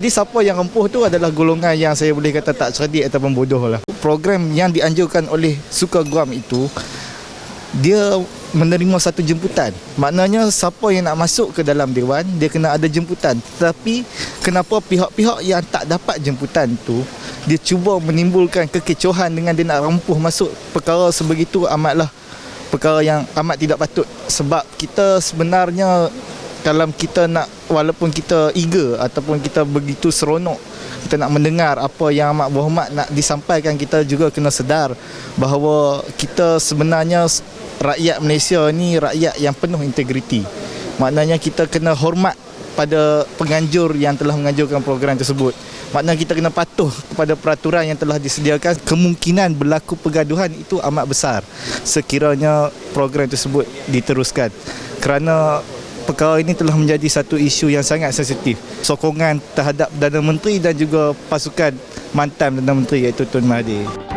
Jadi siapa yang empuh tu adalah golongan yang saya boleh kata tak cerdik ataupun bodoh lah. Program yang dianjurkan oleh Suka Guam itu dia menerima satu jemputan. Maknanya siapa yang nak masuk ke dalam dewan dia kena ada jemputan. Tetapi kenapa pihak-pihak yang tak dapat jemputan tu dia cuba menimbulkan kekecohan dengan dia nak rempuh masuk perkara sebegitu amatlah perkara yang amat tidak patut sebab kita sebenarnya dalam kita nak walaupun kita eager ataupun kita begitu seronok kita nak mendengar apa yang amat berhormat nak disampaikan kita juga kena sedar bahawa kita sebenarnya rakyat Malaysia ni rakyat yang penuh integriti. Maknanya kita kena hormat pada penganjur yang telah menganjurkan program tersebut. Maknanya kita kena patuh kepada peraturan yang telah disediakan. Kemungkinan berlaku pergaduhan itu amat besar. Sekiranya program tersebut diteruskan. Kerana perkara ini telah menjadi satu isu yang sangat sensitif. Sokongan terhadap Perdana Menteri dan juga pasukan mantan Perdana Menteri iaitu Tun Mahathir.